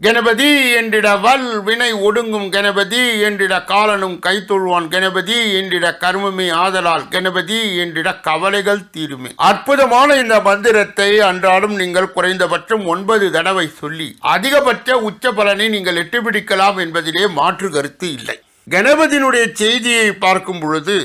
கணபதி என்றிட வல் வினை ஒடுங்கும் கணபதி என்றிட காலனும் கைத்தொழுவான் கணபதி என்றிட கர்மமே ஆதலால் கணபதி என்றிட கவலைகள் தீருமே. அற்புதமான இந்த மந்திரத்தை அன்றாடம் நீங்கள் குறைந்தபட்சம் ஒன்பது தடவை சொல்லி அதிகபட்ச உச்ச பலனை நீங்கள் எட்டுப்பிடிக்கலாம் என்பதிலே மாற்று கருத்து இல்லை. கணபதியினுடைய செய்தியை பார்க்கும் பொழுது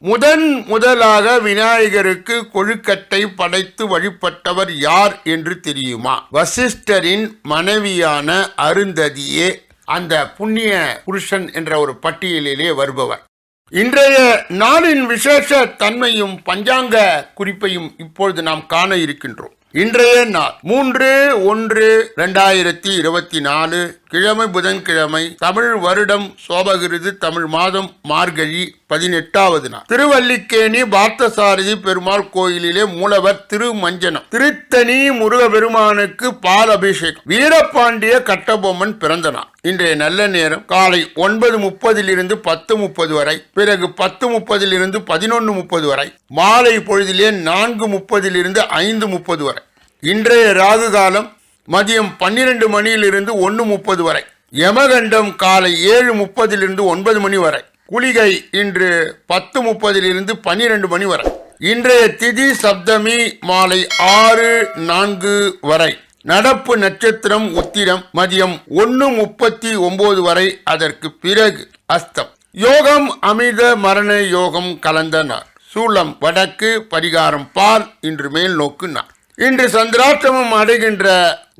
முதன் முதலாக விநாயகருக்கு கொழுக்கட்டை படைத்து வழிபட்டவர் யார் என்று தெரியுமா? வசிஷ்டரின் மனைவியான அருந்ததியே அந்த புண்ணிய புருஷன் என்ற ஒரு பட்டியலிலே வருபவர். இன்றைய நாளின் விசேஷ தன்மையும் பஞ்சாங்க குறிப்பையும் இப்பொழுது நாம் காண இருக்கின்றோம். இன்றைய நாள் மூன்று ஒன்று ரெண்டாயிரத்தி இருபத்தி நாலு கிழமை புதன்கிழமை தமிழ் வருடம் சோபகிருது தமிழ் மாதம் மார்கழி பதினெட்டாவது நாள். திருவல்லிக்கேணி பார்த்தசாரதி பெருமாள் கோயிலிலே மூலவர் திருமஞ்சனம் திருத்தணி முருக பெருமானுக்கு பால் அபிஷேகம் வீரபாண்டிய கட்டபொம்மன் பிறந்த நாள். இன்றைய நல்ல நேரம் காலை ஒன்பது முப்பதிலிருந்து பத்து முப்பது வரை பிறகு பத்து முப்பதிலிருந்து பதினொன்று முப்பது வரை மாலை பொழுதிலே நான்கு முப்பதிலிருந்து ஐந்து முப்பது வரை. இன்றைய ராகு காலம் மதியம் பன்னிரண்டு மணியிலிருந்து ஒன்று முப்பது வரை. யமகண்டம் காலை ஏழு முப்பதிலிருந்து ஒன்பது மணி வரை. குளிகை இன்று பத்து முப்பதிலிருந்து பன்னிரண்டு மணி வரை. இன்றைய திதி சப்தமி மாலை ஆறு நான்கு வரை. நடப்பு நட்சத்திரம் உத்திரம் மதியம் ஒன்று முப்பத்தி ஒன்பது வரை அதற்கு பிறகு அஸ்தம். யோகம் அமித மரண யோகம் கலந்த நாள். சூளம் வடக்கு பரிகாரம் பால் இன்று மேல் நோக்கு நாள். இன்று சந்திராஷ்டமம் அடைகின்ற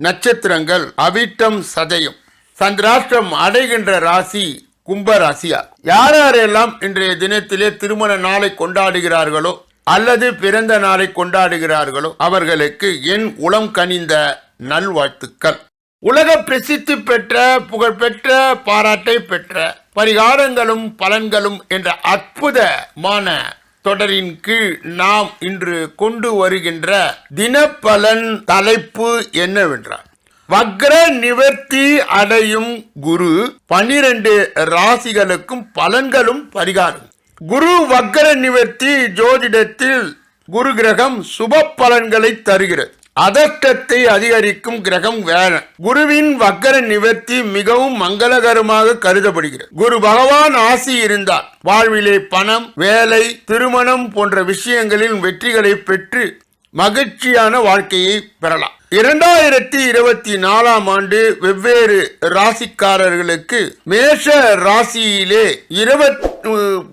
நட்சத்திரங்கள் அவிட்டம் சதயம். சந்திராஷ்டம் அடைகின்ற ராசி கும்ப ராசியா? யார் யாரெல்லாம் இன்றைய தினத்திலே திருமண நாளை கொண்டாடுகிறார்களோ அல்லது பிறந்த நாளை கொண்டாடுகிறார்களோ அவர்களுக்கு என் உளம் கனிந்த நல்வாழ்த்துக்கள். உலக பிரசித்தி பெற்ற புகழ்பெற்ற பாராட்டை பெற்ற பரிகாரங்களும் பலன்களும் என்ற அற்புதமான தொடரின் கீழ் நாம் இன்று கொண்டு வருகின்ற தினப்பலன் தலைப்பு என்னவென்றால் வக்ர நிவர்த்தி அடையும் குரு பனிரெண்டு ராசிகளுக்கும் பலன்களும் பரிகாரம். குரு வக்ர நிவர்த்தி ஜோதிடத்தில் குரு கிரகம் சுப பலன்களை தருகிறது. அதர்ஷ்டத்தை அதிகரிக்கும் கிரகம் வேலன் குருவின் வக்கர நிவர்த்தி மிகவும் மங்களகரமாக கருதப்படுகிறது. குரு பகவான் ஆசி இருந்தால் வாழ்விலே பணம் வேலை திருமணம் போன்ற விஷயங்களில் வெற்றிகளை பெற்று மகிழ்ச்சியான வாழ்க்கையை பெறலாம். இரண்டாயிரத்தி இருபத்தி நாலாம் ஆண்டு வெவ்வேறு ராசிக்காரர்களுக்கு மேஷ ராசியிலே இருபத்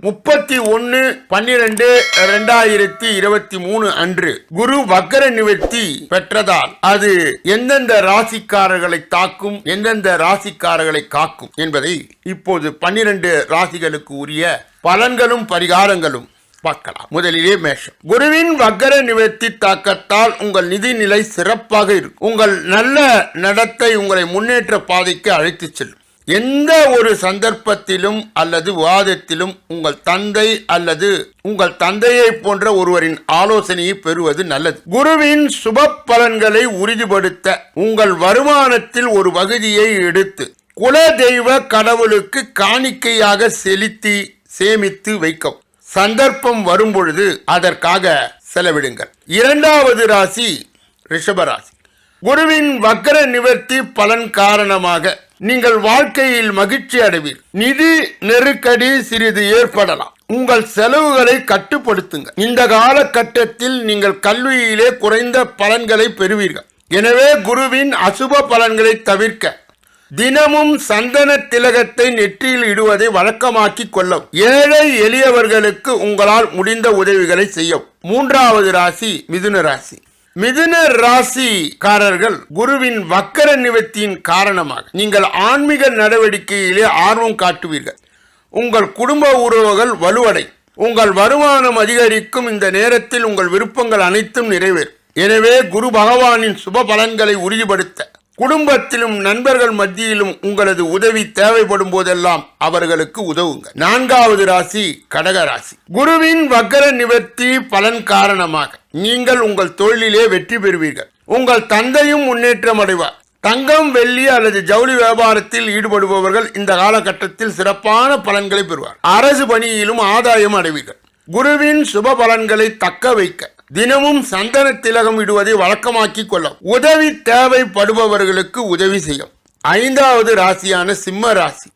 முப்பத்தி ஒன்னு பன்னிரண்டு ரெண்டாயிரத்தி இருபத்தி மூணு அன்று குரு வக்கர நிவர்த்தி பெற்றதால் அது எந்தெந்த ராசிக்காரர்களை தாக்கும் எந்தெந்த ராசிக்காரர்களை காக்கும் என்பதை இப்போது பன்னிரண்டு ராசிகளுக்கு உரிய பலன்களும் பரிகாரங்களும் பார்க்கலாம். முதலிலே மேஷம். குருவின் வக்கர நிவர்த்தி தாக்கத்தால் உங்கள் நிதி நிலை சிறப்பாக இருக்கும். உங்கள் நல்ல நடத்தை உங்களை முன்னேற்ற பாதைக்கு அழைத்து செல்லும். எந்த ஒரு சந்தர்ப்பத்திலும் அல்லது விவாதத்திலும் உங்கள் தந்தை அல்லது உங்கள் தந்தையை போன்ற ஒருவரின் ஆலோசனையை பெறுவது நல்லது. குருவின் சுப பலன்களை உறுதிப்படுத்த உங்கள் வருமானத்தில் ஒரு பகுதியை எடுத்து குல தெய்வ கடவுளுக்கு காணிக்கையாக செலுத்தி சேமித்து வைக்கவும். சந்தர்ப்பம் வரும்பொழுது அதற்காக செலவிடுங்கள். இரண்டாவது ராசி ரிஷபராசி குருவின் வக்கர நிவர்த்தி பலன் காரணமாக நீங்கள் வாழ்க்கையில் மகிழ்ச்சி அடைவீர். நிதி நெருக்கடி சிறிது ஏற்படலாம். உங்கள் செலவுகளை கட்டுப்படுத்துங்கள். இந்த காலகட்டத்தில் நீங்கள் கல்வியிலே குறைந்த பலன்களை பெறுவீர்கள். எனவே குருவின் அசுப பலன்களை தவிர்க்க தினமும் சந்தன திலகத்தை நெற்றியில் இடுவதை வழக்கமாக்கிக் கொள்ளும். ஏழை எளியவர்களுக்கு உங்களால் முடிந்த உதவிகளை செய்யும். மூன்றாவது ராசி மிதுன ராசி. மிதுன ராசிக்காரர்கள் குருவின் வக்கர நிவர்த்தியின் காரணமாக நீங்கள் ஆன்மீக நடவடிக்கையிலே ஆர்வம் காட்டுவீர்கள். உங்கள் குடும்ப உறவுகள் வலுவடை உங்கள் வருமானம் அதிகரிக்கும். இந்த நேரத்தில் உங்கள் விருப்பங்கள் அனைத்தும் நிறைவேறும். எனவே குரு பகவானின் சுப பலன்களை உறுதிப்படுத்த குடும்பத்திலும் நண்பர்கள் மத்தியிலும் உங்களது உதவி தேவைப்படும் போதெல்லாம் அவர்களுக்கு உதவுங்க நான்காவது ராசி கடக ராசி. குருவின் வக்கர நிவர்த்தி பலன் காரணமாக நீங்கள் உங்கள் தொழிலிலே வெற்றி பெறுவீர்கள். உங்கள் தந்தையும் முன்னேற்றம் அடைவார். தங்கம் வெள்ளி அல்லது ஜவுளி வியாபாரத்தில் ஈடுபடுபவர்கள் இந்த காலகட்டத்தில் சிறப்பான பலன்களை பெறுவார். அரசு பணியிலும் ஆதாயம் அடைவீர்கள். குருவின் சுப பலன்களை தக்க வைக்க தினமும் சந்தன திலகம் இடுவதை வழக்கமாக்கி கொள்ள உதவி தேவைப்படுபவர்களுக்கு உதவி செய்யும் ஐந்தாவது ராசியான சிம்ம ராசி.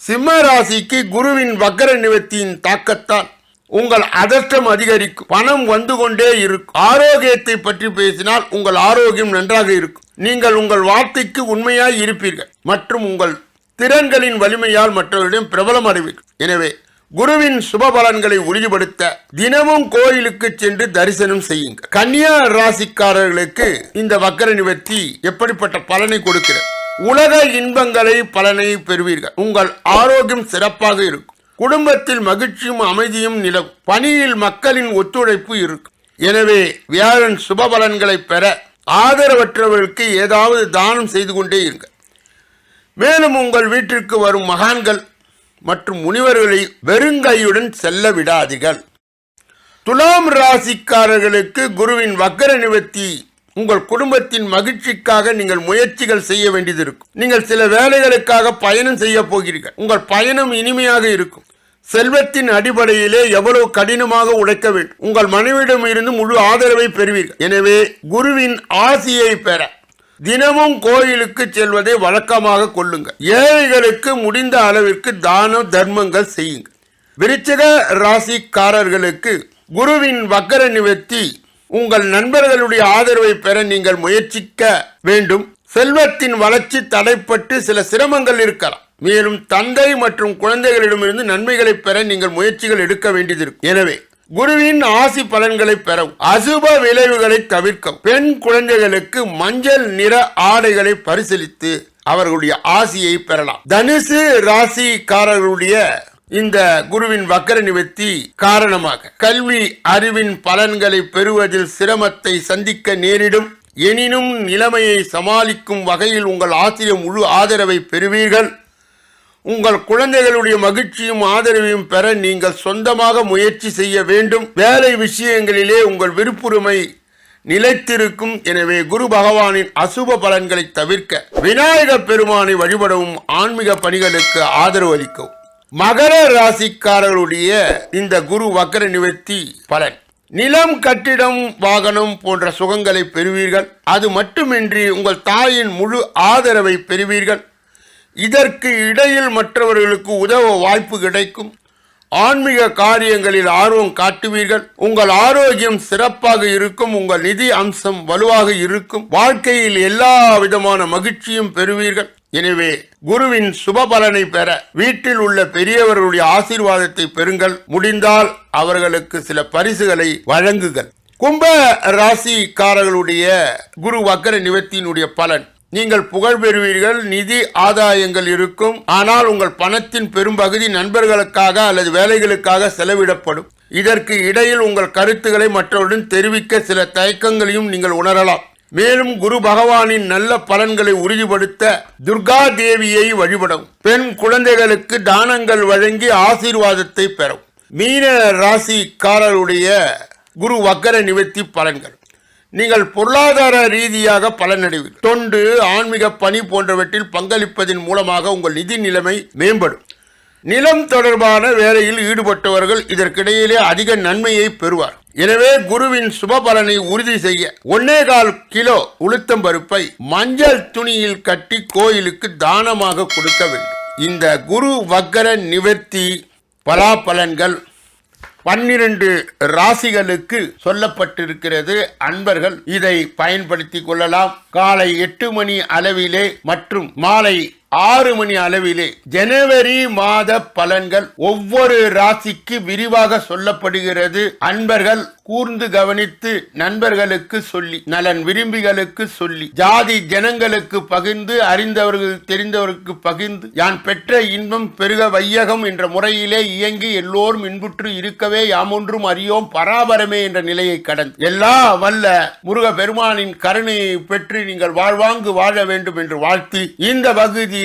சிம்ம ராசிக்கு குருவின் வக்கர நிவர்த்தியின் தாக்கத்தால் உங்கள் அதர்ஷ்டம் அதிகரிக்கும். பணம் வந்து கொண்டே இருக்கும். ஆரோக்கியத்தை பற்றி பேசினால் உங்கள் ஆரோக்கியம் நன்றாக இருக்கும். நீங்கள் உங்கள் வார்த்தைக்கு உண்மையாய் இருப்பீர்கள். மற்றும் உங்கள் திறன்களின் வலிமையால் மற்றவர்களிடம் பிரபலம் அடைவீர்கள். எனவே குருவின் சுப பலன்களை உறுதிப்படுத்த தினமும் கோயிலுக்கு சென்று தரிசனம் செய்யுங்கள் கன்னியா ராசிக்காரர்களுக்கு இந்த வக்கர நிவர்த்தி எப்படிப்பட்ட பலனை கொடுக்கிறது? உலக இன்பங்களை பலனை பெறுவீர்கள். உங்கள் ஆரோக்கியம் சிறப்பாக இருக்கும். குடும்பத்தில் மகிழ்ச்சியும் அமைதியும் நிலவும். பணியில் மக்களின் ஒத்துழைப்பு இருக்கும். எனவே வியாழன் சுப பலன்களை பெற ஆதரவற்றவர்களுக்கு ஏதாவது தானம் செய்து கொண்டே இருங்கள். மேலும் உங்கள் வீட்டிற்கு வரும் மகான்கள் மற்றும் முனிவர்களை வெறுங்கையுடன் செல்ல விடாதீர்கள் துலாம் ராசிக்காரர்களுக்கு குருவின் வக்கர நிவர்த்தி உங்கள் குடும்பத்தின் மகிழ்ச்சிக்காக நீங்கள் முயற்சிகள் செய்ய வேண்டியது இருக்கும். நீங்கள் சில வேலைகளுக்காக பயணம் செய்ய போகிறீர்கள். உங்கள் பயணம் இனிமையாக இருக்கும். செல்வத்தின் அடிப்படையிலே எவ்வளவு கடினமாக உழைக்க வேண்டும். உங்கள் மனைவியிடம் இருந்து முழு ஆதரவை பெறுவீர்கள். எனவே குருவின் ஆசியை பெற தினமும் கோயிலுக்கு செல்வதை வழக்கமாக கொள்ளுங்கள். ஏழைகளுக்கு முடிந்த அளவிற்கு தான தர்மங்கள் செய்யுங்க விருச்சிக ராசிக்காரர்களுக்கு குருவின் வக்கர நிவர்த்தி உங்கள் நண்பர்களுடைய ஆதரவை பெற நீங்கள் முயற்சிக்க வேண்டும். செல்வத்தின் வளர்ச்சி தடைப்பட்டு சில சிரமங்கள் இருக்கலாம். மேலும் தந்தை மற்றும் குழந்தைகளிடமிருந்து நன்மைகளை பெற நீங்கள் முயற்சிகள் எடுக்க வேண்டியது இருக்கும். எனவே குருவின் ஆசி பலன்களை பெறவும் அசுப விளைவுகளை தவிர்க்கவும் பெண் குழந்தைகளுக்கு மஞ்சள் நிற ஆடைகளை பரிசீலித்து அவர்களுடைய ஆசியை பெறலாம். தனுசு ராசிக்காரர்களுடைய இந்த குருவின் வக்கர நிவர்த்தி காரணமாக கல்வி அறிவின் பலன்களை பெறுவதில் சிரமத்தை சந்திக்க நேரிடும். எனினும் நிலைமையை சமாளிக்கும் வகையில் உங்கள் ஆசிரியர் முழு ஆதரவை பெறுவீர்கள். உங்கள் குழந்தைகளுடைய மகிழ்ச்சியும் ஆதரவையும் பெற நீங்கள் சொந்தமாக முயற்சி செய்ய வேண்டும். வேலை விஷயங்களிலே உங்கள் விருப்புரிமை நிலைத்திருக்கும். எனவே குரு பகவானின் அசுப பலன்களை தவிர்க்க விநாயகப் பெருமானை வழிபடவும் ஆன்மீக பணிகளுக்கு ஆதரவு அளிக்கவும். மகர ராசிக்காரர்களுடைய இந்த குரு வக்கர நிவர்த்தி பலன். நிலம் கட்டிடம் வாகனம் போன்ற சுகங்களை பெறுவீர்கள். அது மட்டுமின்றி உங்கள் தாயின் முழு ஆதரவை பெறுவீர்கள். இதற்கு இடையில் மற்றவர்களுக்கு உதவ வாய்ப்பு கிடைக்கும். ஆன்மீக காரியங்களில் ஆர்வம் காட்டுவீர்கள். உங்கள் ஆரோக்கியம் சிறப்பாக இருக்கும். உங்கள் நிதி அம்சம் வலுவாக இருக்கும். வாழ்க்கையில் எல்லா விதமான மகிழ்ச்சியும் பெறுவீர்கள். எனவே குருவின் சுப பலனை பெற வீட்டில் உள்ள பெரியவர்களுடைய ஆசீர்வாதத்தை பெறுங்கள். முடிந்தால் அவர்களுக்கு சில பரிசுகளை வழங்குங்கள். கும்ப ராசிக்காரர்களுடைய குரு வக்கர நிவர்த்தியினுடைய பலன். நீங்கள் புகழ் பெறுவீர்கள் நிதி ஆதாயங்கள் இருக்கும். ஆனால் உங்கள் பணத்தின் பெரும்பகுதி நண்பர்களுக்காக அல்லது வேலைகளுக்காக செலவிடப்படும். இதற்கு இடையில் உங்கள் கருத்துக்களை மற்றவருடன் தெரிவிக்க சில தயக்கங்களையும் நீங்கள் உணரலாம். மேலும் குரு பகவானின் நல்ல பலன்களை உறுதிப்படுத்த துர்கா தேவியை வழிபடவும் பெண் குழந்தைகளுக்கு தானங்கள் வழங்கி ஆசீர்வாதத்தை பெறும். மீன ராசிக்காரருடைய குரு வக்கர நிவர்த்தி பலன்கள். நீங்கள் பொருளாதார ரீதியாக பலனடைவீர்கள். தொண்டு ஆன்மீக பணி போன்றவற்றில் பங்களிப்பதன் மூலமாக உங்கள் நிதி நிலைமை மேம்படும். நிலம் தொடர்பான வேலையில் ஈடுபட்டவர்கள் இதற்கிடையிலே அதிக நன்மையை பெறுவார். எனவே குருவின் சுப பலனை உறுதி செய்ய ஒன்னே கால் கிலோ உளுத்தம் பருப்பை மஞ்சள் துணியில் கட்டி கோயிலுக்கு தானமாக கொடுக்க வேண்டும். இந்த குரு வக்கர நிவர்த்தி பலாபலன்கள் பன்னிரண்டு ராசிகளுக்கு சொல்லப்பட்டிருக்கிறது. அன்பர்கள் இதை பயன்படுத்திக் கொள்ளலாம். காலை எட்டு மணி அளவிலே மற்றும் மாலை ஆறு மணி அளவிலே ஜனவரி மாத பலன்கள் ஒவ்வொரு ராசிக்கு விரிவாக சொல்லப்படுகிறது. அன்பர்கள் கூர்ந்து கவனித்து நண்பர்களுக்கு சொல்லி நலன் விரும்பிகளுக்கு சொல்லி ஜாதி ஜனங்களுக்கு பகிர்ந்து அறிந்தவர்கள் தெரிந்தவருக்கு பகிர்ந்து யான் பெற்ற இன்பம் பெருக வையகம் என்ற முறையிலே இயங்கி எல்லோரும் இன்புற்று இருக்கவே யாமொன்றும் அறியோம் பராபரமே என்ற நிலையை கடந்து. எல்லா வல்ல முருக பெருமானின் கருணையை பெற்று நீங்கள் வாழ்வாங்கு வாழ வேண்டும் என்று வாழ்த்தி இந்த பகுதியை